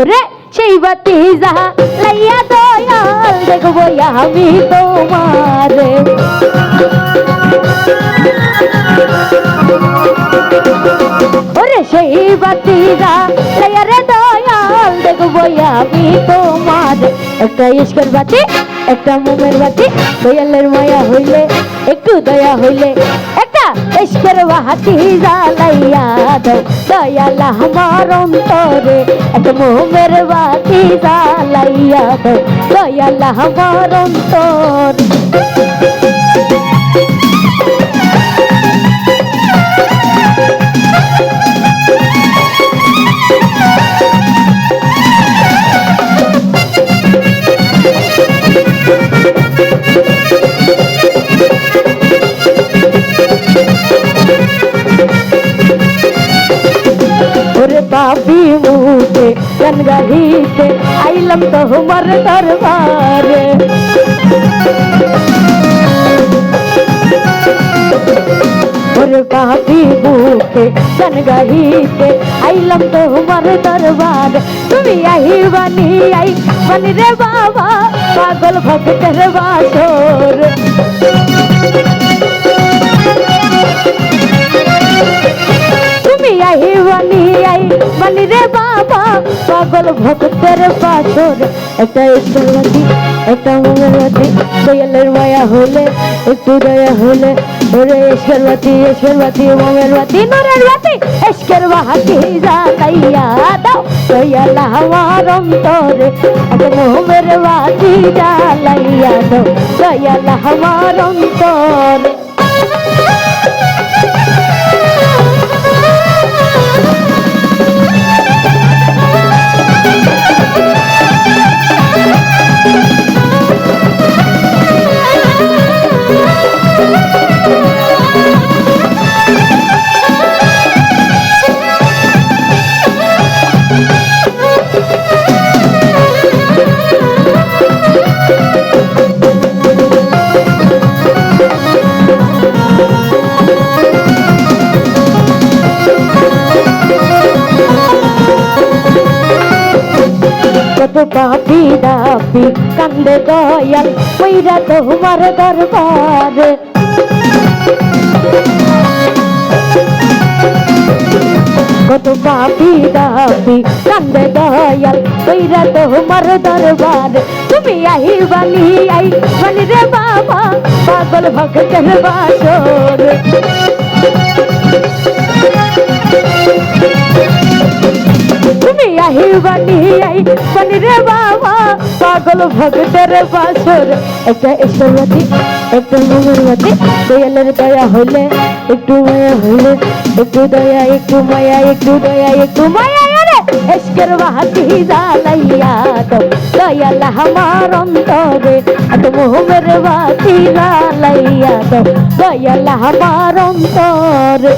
ওরে সেই বাতি যাহা লাইয়া দয়াল দেখব আমি তোমারে। ওরে সেই বাতিরা লাইয়া রে দয়াল দেখব আমি তোমার। একটা ইস্কের বাতি, একটা মোমের বাতি, দয়ালের মায়া হইলে, একটু দয়া হইলে ইস্কের বাতি জ্বালাইয়া দাও। দয়াল আমার অন্তরে একটা মোমের বাতি জ্বালাইয়া দাও। দয়াল আমার অন্তর। গনগাহিতে আইলাম তো হুমার দরবারে। ওরে পাপি মুখে গনগাহিতে আইলাম তো হুমার দরবার। তুমি আহি বানি আই বানি রে বাবা, পাগল ভক্তের বাসর। পাগল ভক্তের পাথর। একটা ঈশ্বরবাদী, একটা মঙ্গলবাদী দয়ালের মায়া হলে, একটু দয়া হলে। ওরে নরের বাতি এসকের দাও। দয়াল আমার অন্তরে একটা মোহমের বাতি দাও। দয়াল আমার অন্তরে। কত পাপি দাপি কান্দে দয়াল কইরা তোমার দরবার। কত পাপি দাপি কান্দে দয়াল কইরা তোমার দরবার। তুমি আহি বানি আই বানি রে বাবা, পাগল ভক্তের বাসর। তুমি আহি বানি আই বানি রে বাবা, পাগল ভক্তের বাসর। একটা ঈশ্বরবতী একটা মঙ্গলবতী দয়ালের দয়া হলে একটু মায়া হলে একটু দয়া, একটু মায়া, একটু দয়া, একটু মায়া রে এসকের বাহাতি জ্বালাইয়া দাও। দয়াল আমার অন্তরে মোহমের বাতি জ্বালাইয়া দাও। দয়াল আমার অন্তরে।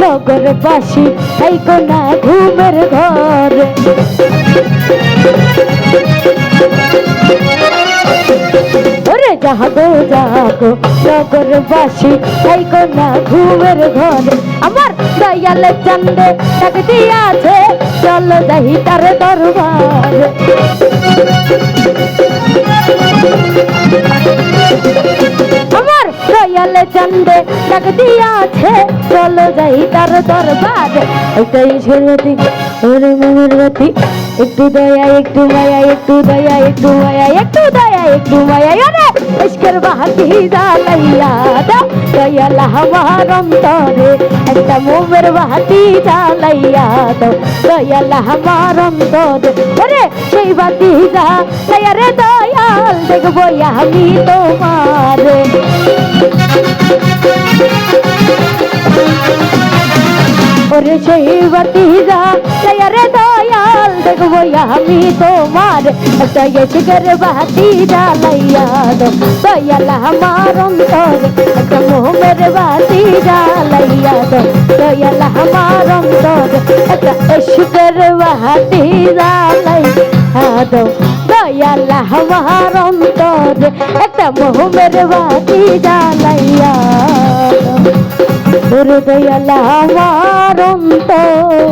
নগর বাসি এই কোনা ঘুমের ঘর। ওরে জাগো জাগো নগর বাসি এই কোনা ঘুমের ঘর। আমার দয়াল চন্দে তাক দিয়াছে, চল যাই তার দরবার। আমার দয়াল চন্দে ডাক দিয়াছে, চলো যাই তার দরবার। এটাই ঝরবতী ওরে মঙ্গলবতী একটু দয়া, একটু মায়া, একটু দয়া, একটু মায়া, একটু দয়া, একটু মায়া। ওরে ইস্কের বাহাতি জ্বালাইয়া দাও, দয়াল আমার অন্তরে। একটা মোমের বাহাতি জ্বালাইয়া দাও, দয়াল আমার অন্তরে। ওরে সেই বাতি জ্বালাইয়া রে দয়াল দেখব আমি তোমারে। ওরে সেই জ্বালাইয়া রে দয়াল, দেখব আমি তোমার। একটা এসিকের বাতি জ্বালাইয়া দো দয়াল আমার অন্তর, একটা মোহমের বাতি জ্বালাইয়া দো দয়াল আমার অন্তর, একটা এসিকের বাতি জ্বালাইয়া দো দয়াল আমার অন্তর, একটা মোহমের বাতি জ্বালাইয়া দো ওরে দয়াল আমার অন্তর